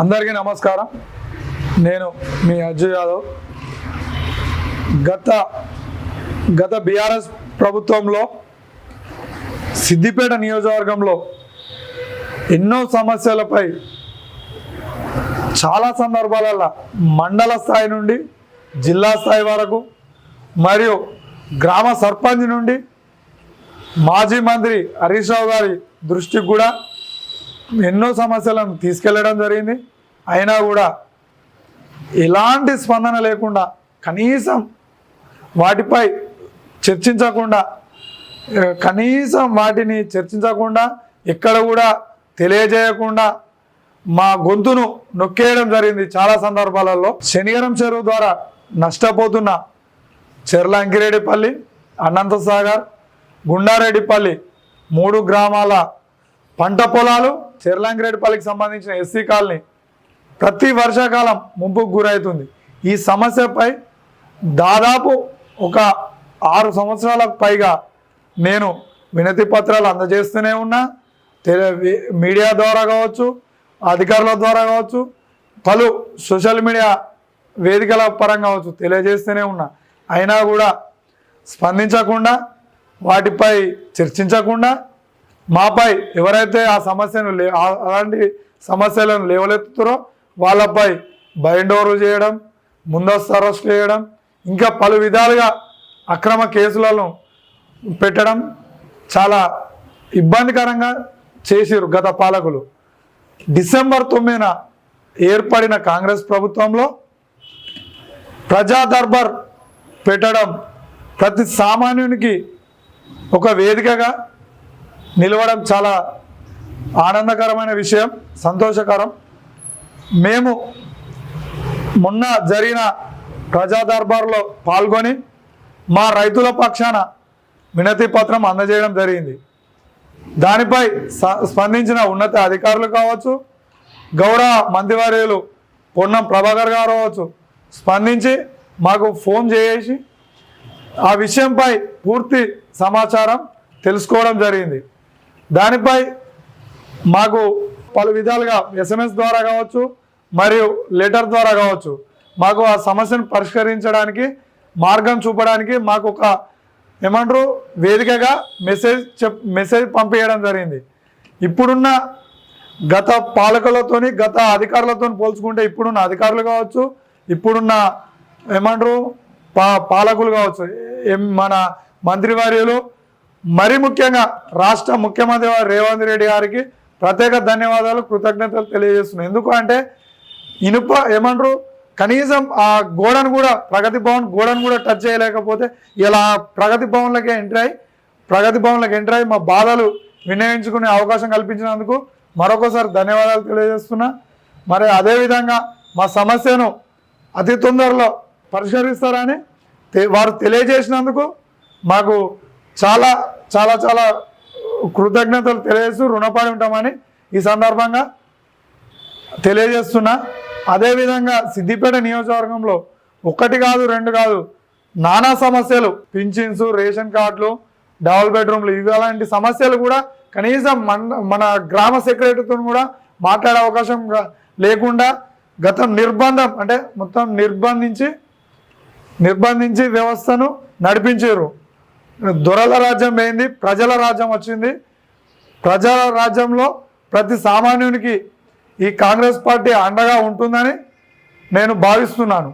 అందరికీ నమస్కారం. నేను మీ అజయ్ యాదవ్. గత గత బీఆర్ఎస్ ప్రభుత్వంలో సిద్దిపేట నియోజకవర్గంలో ఎన్నో సమస్యలపై చాలా సందర్భాలలో మండల స్థాయి నుండి జిల్లా స్థాయి వరకు మరియు గ్రామ సర్పంచ్ నుండి మాజీ మంత్రి హరీష్ రావు గారి దృష్టికి కూడా ఎన్నో సమస్యలను తీసుకెళ్ళడం జరిగింది. అయినా కూడా ఎలాంటి స్పందన లేకుండా కనీసం వాటిపై చర్చించకుండా కనీసం వాటిని చర్చించకుండా ఎక్కడ కూడా తెలియజేయకుండా మా గొంతును నొక్కేయడం జరిగింది చాలా సందర్భాలలో. శనిగరం చెరువు ద్వారా నష్టపోతున్న చెర్ల అంకిరెడ్డిపల్లి అనంత సాగర్ గుండారెడ్డిపల్లి మూడు గ్రామాల పంట పొలాలు చెర్లంకిరెడ్డిపల్లికి సంబంధించిన ఎస్సీ కాలనీ ప్రతి వర్షాకాలం ముంపుకు గురవుతుంది ఈ సమస్యపై దాదాపు ఒక ఆరు సంవత్సరాలకు పైగా నేను వినతి పత్రాలు అందజేస్తూనే ఉన్నా. తెలి మీడియా ద్వారా కావచ్చు అధికారుల ద్వారా కావచ్చు పలు సోషల్ మీడియా వేదికల పరంగా కావచ్చు తెలియజేస్తూనే ఉన్నా. అయినా కూడా స్పందించకుండా వాటిపై చర్చించకుండా మాపై ఎవరైతే ఆ సమస్యను లే అలాంటి సమస్యలను లేవలెత్తుతారో వాళ్ళపై బైండోరు చేయడం ముందస్తు అరెస్ట్ చేయడం ఇంకా పలు విధాలుగా అక్రమ కేసులను పెట్టడం చాలా ఇబ్బందికరంగా చేసిరు గత పాలకులు. డిసెంబర్ తొమ్మిదిన ఏర్పడిన కాంగ్రెస్ ప్రభుత్వంలో ప్రజా దర్బార్ పెట్టడం ప్రతి సామాన్యునికి ఒక వేదికగా నిలవడం చాలా ఆనందకరమైన విషయం సంతోషకరం. మేము మొన్న జరిగిన ప్రజా దర్బార్లో పాల్గొని మా రైతుల పక్షాన వినతి పత్రం అందజేయడం జరిగింది. దానిపై స- స్పందించిన ఉన్నత అధికారులు కావచ్చు గౌరవ మంత్రివర్యులు పొన్నం ప్రభాకర్ గారు కావచ్చు స్పందించి మాకు ఫోన్ చేసి ఆ విషయంపై పూర్తి సమాచారం తెలుసుకోవడం జరిగింది. దానిపై మాకు పలు విధాలుగా ఎస్ఎంఎస్ ద్వారా కావచ్చు మరియు లెటర్ ద్వారా కావచ్చు మాకు ఆ సమస్యను పరిష్కరించడానికి మార్గం చూపడానికి మాకు ఒక ఏమంటారు? వేదికగా మెసేజ్ చెప్ మెసేజ్ పంపించడం జరిగింది. ఇప్పుడున్న గత పాలకులతోని గత అధికారులతో పోల్చుకుంటే ఇప్పుడున్న అధికారులు కావచ్చు ఇప్పుడున్న ఏమంటారు? పా పాలకులు కావచ్చు మన మంత్రివర్యులు మరి ముఖ్యంగా రాష్ట్ర ముఖ్యమంత్రి రేవంత్ రెడ్డి గారికి ప్రత్యేక ధన్యవాదాలు కృతజ్ఞతలు తెలియజేస్తున్నాను ఎందుకు అంటే ఇనుప ఏమంటారు? కనీసం ఆ గోడను కూడా ప్రగతి భవన్ గోడను కూడా టచ్ చేయలేకపోతే ఇలా ప్రగతి భవన్లకే ఎంటర్ అయ్యి ప్రగతి భవన్లకు ఎంటర్ అయ్యి మా బాధలు వినియోగించుకునే అవకాశం కల్పించినందుకు మరొకసారి ధన్యవాదాలు తెలియజేస్తున్నా. మరి అదేవిధంగా మా సమస్యను అతి తొందరలో పరిష్కరిస్తారని వారు తెలియజేసినందుకు మాకు చాలా చాలా చాలా కృతజ్ఞతలు తెలియజేస్తూ రుణపడి ఉంటామని ఈ సందర్భంగా తెలియజేస్తున్నా. అదేవిధంగా సిద్దిపేట నియోజకవర్గంలో ఒకటి కాదు రెండు కాదు నానా సమస్యలు. పింఛన్స్ రేషన్ కార్డులు డబుల్ బెడ్రూమ్లు ఇవి అలాంటి సమస్యలు కూడా కనీసం మన మన గ్రామ సెక్రటరీతో కూడా మాట్లాడే అవకాశం లేకుండా గతం నిర్బంధం అంటే మొత్తం నిర్బంధించి నిర్బంధించి వ్యవస్థను నడిపించారు. దొరల రాజ్యం పోయింది ప్రజల రాజ్యం వచ్చింది. ప్రజల రాజ్యంలో ప్రతి సామాన్యునికి ఈ కాంగ్రెస్ పార్టీ అండగా ఉంటుందని నేను భావిస్తున్నాను.